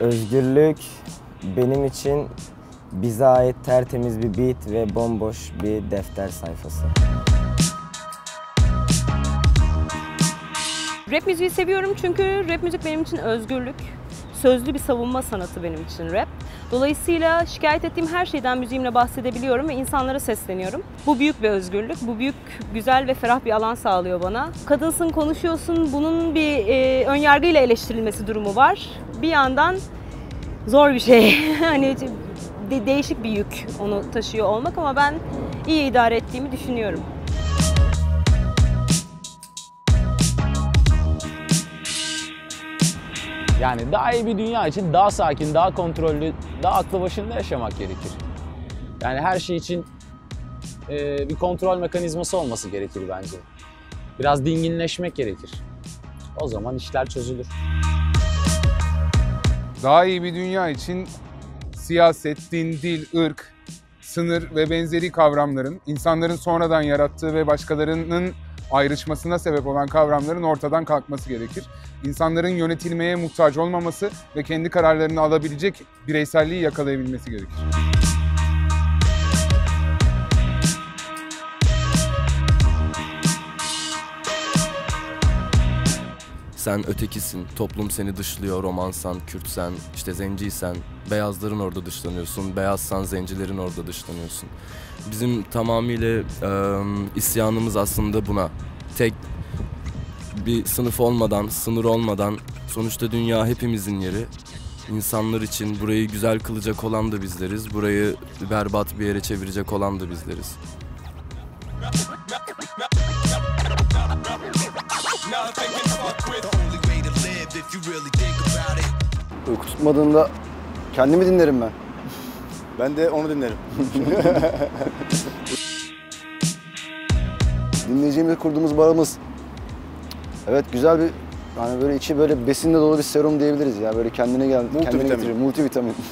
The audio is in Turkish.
Özgürlük benim için bize ait tertemiz bir beat ve bomboş bir defter sayfası. Rap müziği seviyorum çünkü rap müzik benim için özgürlük. Sözlü bir savunma sanatı benim için rap. Dolayısıyla şikayet ettiğim her şeyden müziğimle bahsedebiliyorum ve insanlara sesleniyorum. Bu büyük bir özgürlük, bu büyük, güzel ve ferah bir alan sağlıyor bana. Kadınsın, konuşuyorsun, bunun bir e, önyargıyla eleştirilmesi durumu var. Bir yandan zor bir şey. hani de- değişik bir yük onu taşıyor olmak ama ben iyi idare ettiğimi düşünüyorum. Yani daha iyi bir dünya için daha sakin, daha kontrollü, daha aklı başında yaşamak gerekir. Yani her şey için e, bir kontrol mekanizması olması gerekir bence. Biraz dinginleşmek gerekir. O zaman işler çözülür. Daha iyi bir dünya için siyaset, din, dil, ırk, sınır ve benzeri kavramların insanların sonradan yarattığı ve başkalarının ayrışmasına sebep olan kavramların ortadan kalkması gerekir. İnsanların yönetilmeye muhtaç olmaması ve kendi kararlarını alabilecek bireyselliği yakalayabilmesi gerekir. Sen ötekisin, toplum seni dışlıyor, romansan, Kürtsen, işte zenciysen, beyazların orada dışlanıyorsun, beyazsan zencilerin orada dışlanıyorsun. Bizim tamamıyla e, isyanımız aslında buna. Tek bir sınıf olmadan, sınır olmadan, sonuçta dünya hepimizin yeri. İnsanlar için burayı güzel kılacak olan da bizleriz, burayı berbat bir yere çevirecek olan da bizleriz. Uyku tutmadığında kendimi dinlerim ben. Ben de onu dinlerim. Dinleyeceğimiz kurduğumuz barımız. Evet güzel bir yani böyle içi böyle besinle dolu bir serum diyebiliriz ya. Böyle kendine gel, kendine Multivitamin. getiriyor. Multivitamin.